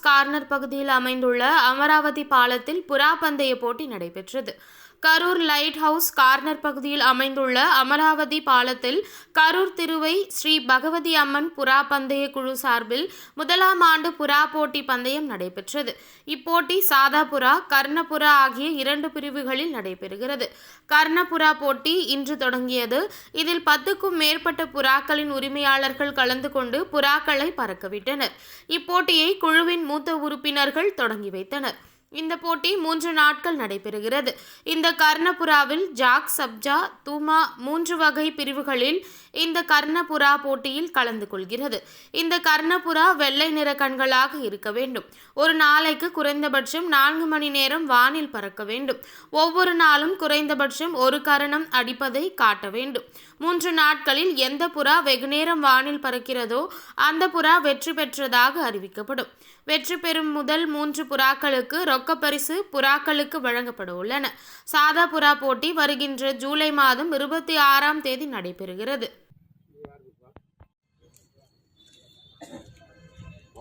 Corner பகுதியில் அமைந்துள்ள அமராவதி பாலத்தில் புறா பந்தய போட்டி நடைபெற்றது. கரூர் லைட் ஹவுஸ் கார்னர் பகுதியில் அமைந்துள்ள அமராவதி பாலத்தில் கரூர் திருவை ஸ்ரீ பகவதி அம்மன் புறா பந்தய குழு சார்பில் முதலாம் ஆண்டு புறா போட்டி பந்தயம் நடைபெற்றது. இப்போட்டி சாதா புறா கர்ணபுரா ஆகிய இரண்டு பிரிவுகளில் நடைபெறுகிறது. கர்ணபுரா போட்டி இன்று தொடங்கியது. இதில் பத்துக்கும் மேற்பட்ட புறாக்களின் உரிமையாளர்கள் கலந்து கொண்டு புறாக்களை பறக்கவிட்டனர். இப்போட்டியை குழுவின் மூத்த உறுப்பினர்கள் தொடங்கி வைத்தனர். இந்த போட்டி மூன்று நாட்கள் நடைபெறுகிறது. இந்த கர்ணபுராவில் ஜாக் சப்ஜா தூமா மூன்று வகை பிரிவுகளில் இந்த கர்ணபுரா போட்டியில் கலந்து கொள்கிறது. இந்த கர்ணபுரா வெள்ளை நிற கண்களாக இருக்க வேண்டும். ஒரு நாளைக்கு குறைந்தபட்சம் நான்கு மணி நேரம் வானில் பறக்க வேண்டும். ஒவ்வொரு நாளும் குறைந்தபட்சம் ஒரு கரணம் அடிப்பதை காட்ட வேண்டும். மூன்று நாட்களில் எந்த புறா வெகுநேரம் வானில் பறக்கிறதோ அந்த புறா வெற்றி பெற்றதாக அறிவிக்கப்படும். வெற்றி பெறும் முதல் மூன்று புறாக்களுக்கு ரொக்க பரிசு புறாக்களுக்கு வழங்கப்பட உள்ளன. சாதா புறா போட்டி வருகின்ற ஜூலை மாதம் இருபத்தி ஆறாம் தேதி நடைபெறுகிறது.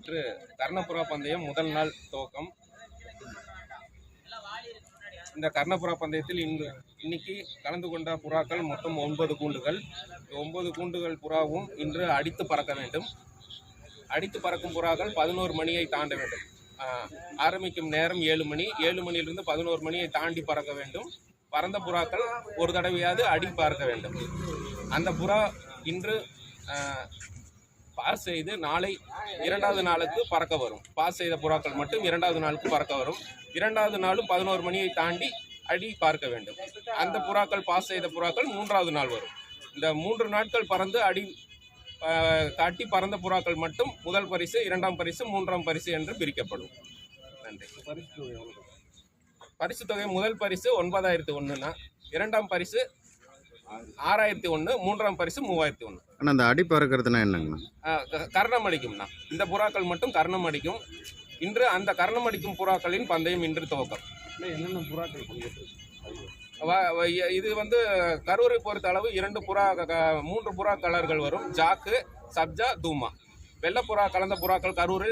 இன்று கர்ணபுரா பந்தயம் முதல் நாள் துவக்கம். இந்த கர்ணபுரா பந்தயத்தில் இன்று இன்னைக்கு கலந்து கொண்ட புறாக்கள் மொத்தம் ஒன்பது கூண்டுகள். இந்த ஒன்பது கூண்டுகள் புறாவும் இன்று அடித்து பறக்க வேண்டும். அடித்து பறக்கும் புறாக்கள் பதினோரு மணியை தாண்ட வேண்டும். ஆரம்பிக்கும் நேரம் ஏழு மணி. ஏழு மணியிலிருந்து பதினோரு மணியை தாண்டி பறக்க வேண்டும். பறந்த புறாக்கள் ஒரு தடவையாவது அடி பார்க்க வேண்டும். அந்த புறா இன்று பாஸ் செய்து நாளை இரண்டாவது நாளுக்கு பறக்க வரும். பாஸ் செய்த புறாக்கள் மட்டும் இரண்டாவது நாளுக்கு பறக்க வரும். இரண்டாவது நாளும் பதினோரு மணியை தாண்டி அடி பார்க்க வேண்டும். அந்த புறாக்கள் பாஸ் செய்த புறாக்கள் மூன்றாவது நாள் வரும். இந்த மூன்று நாட்கள் பறந்து அடி காட்டி பறந்த புறாக்கள் மட்டும் முதல் பரிசு இரண்டாம் பரிசு மூன்றாம் பரிசு என்று பிரிக்கப்படும். நன்றி. பரிசு தொகை முதல் பரிசு ஒன்பதாயிரத்து ஒன்றுனா இரண்டாம் பரிசு ஆறாயிரத்தி ஒன்று மூன்றாம் பரிசு மூவாயிரத்தி ஒன்று ஆனால் அந்த அடி பறக்கிறதுனா என்னங்கண்ணா? கர்ணம் அடிக்கும்ண்ணா. இந்த புறாக்கள் மட்டும் கர்ணம் அடிக்கும். இன்று அந்த கர்ணம் அடிக்கும் புறாக்களின் பந்தயம் இன்று துவக்கம். என்னென்ன புறாக்கள் பங்கேற்று வ- வ- இது வந்து கரூரை பொறுத்த அளவு இரண்டு புறா மூன்று புறா கலர்கள் வரும். ஜாக்கு சப்ஜா தூமா. வெள்ளை புறா கலந்த புறாக்கள் கரூரில்